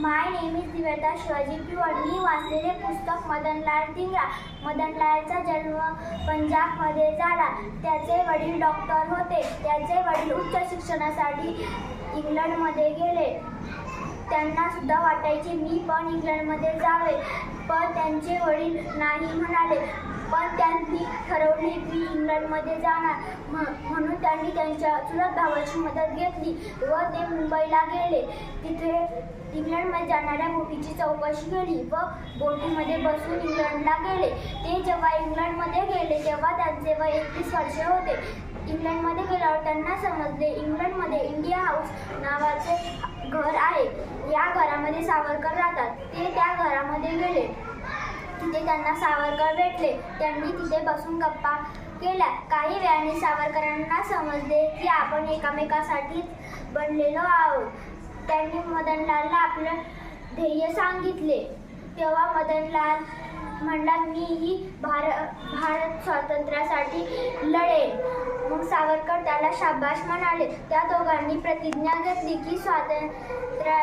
My name is दिव्यता शिवाजी पिवळ मी वाचलेले पुस्तक मदनलाल धिंगरा मदनलालचा जन्म पंजाबमध्ये झाला. त्याचे वडील डॉक्टर होते. त्याचे वडील उच्च शिक्षणासाठी इंग्लंडमध्ये गेले. त्यांना सुद्धा वाटायचे मी पण इंग्लंडमध्ये जावे. पण त्यांचे वडील नाही म्हणाले. पण त्यांनी ठरवले की इंग्लंडमध्ये जाणार. म्हणून त्यांनी त्यांच्या चुलत भावाची मदत घेतली व ते मुंबईला गेले. तिथे इंग्लंडमध्ये जाणाऱ्या बोटीची चौकशी केली व बोटीमध्ये बसून इंग्लंडला गेले. ते जेव्हा इंग्लंडमध्ये गेले तेव्हा त्यांचे वय एकवीस वर्षे होते. इंग्लंडमध्ये गेल्यावर त्यांना समजले इंग्लंडमध्ये इंडिया हाऊस नावाचे घर आहे. या घरामध्ये सावरकर राहतात. ते त्या घरामध्ये गेले. तिथे त्यांना सावरकर भेटले. त्यांनी तिथे बसून गप्पा केल्या. काही वेळाने सावरकरांना समजले की आपण एकामेकासाठीच बनलेलो आहोत. त्यांनी मदनलालला आपलं ध्येय सांगितले. तेव्हा मदनलाल म्हणला मीही भार भारत स्वातंत्र्यासाठी लढेन. मग सावरकर त्याला शाबाश म्हणाले. त्या दोघांनी प्रतिज्ञा घेतली की स्वातंत्र्य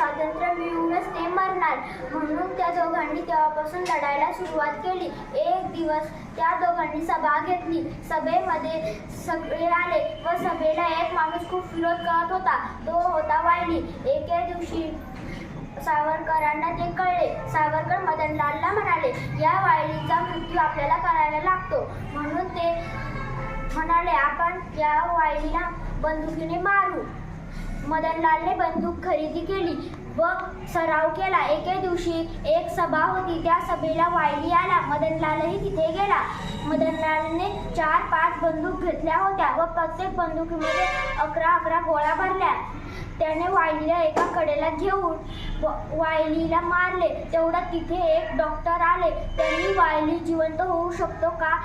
स्वातंत्र्य मिळूनच ते मरणार. म्हणून त्या दोघांनी तेव्हापासून लढायला सुरुवात केली. एक दिवस त्या दोघांनी सभा घेतली. सभेमध्ये सगळे आले व सभेला एक माणूस खूप विरोध करत होता. तो होता वायली. एके दिवशी सावरकरांना ते कळले. सावरकर मदनलालला म्हणाले या वायलीचा मृत्यू आपल्याला करायला लागतो. म्हणून ते म्हणाले आपण या वायलीला बंदुकीने मारू. मदनलालने बंदूक खरेदी केली व सराव केला. एके दिवशी एक सभा होती. त्या सभेला वायली आला. मदनलालही तिथे गेला. मदनलालने चार पाच बंदूक घेतल्या होत्या व प्रत्येक बंदुकीमध्ये अकरा अकरा गोळ्या भरल्या. त्याने वायलीला एका कडेला घेऊन व- वायलीला मारले. तेवढ्यात तिथे एक डॉक्टर आले. त्यांनी वायली जिवंत होऊ शकतो का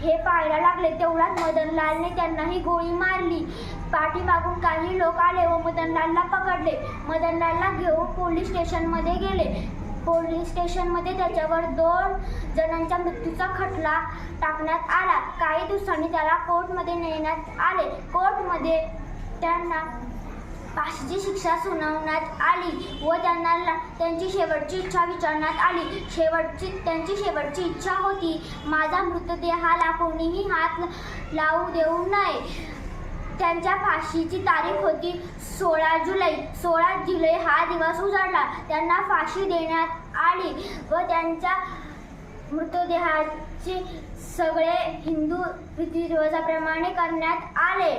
हे पाहायला लागले. तेवढ्यात मदनलालने त्यांनाही गोळी मारली. पाठीमागून काही लोक आले व मदनलालला पकडले. मदनलालला घेऊन पोलीस स्टेशनमध्ये गेले. पोलीस स्टेशनमध्ये त्याच्यावर दोन जणांच्या मृत्यूचा खटला टाकण्यात आला. काही दिवसांनी त्याला कोर्टमध्ये नेण्यात आले. कोर्टमध्ये त्यांना फाशीची शिक्षा सुनावण्यात आली व त्यांना ला- त्यांची शेवटची इच्छा विचारण्यात आली. शेवटची त्यांची शेवटची इच्छा होती माझा मृतदेहाला कोणीही हात लावू देऊ नये. त्यांच्या फाशीची तारीख होती. सोळा जुलै सोळा जुलै हा दिवस उजाडला. त्यांना फाशी देण्यात आली व त्यांच्या मृतदेहाचे सगळे हिंदू रीतिरिवाजाप्रमाणे करण्यात आले.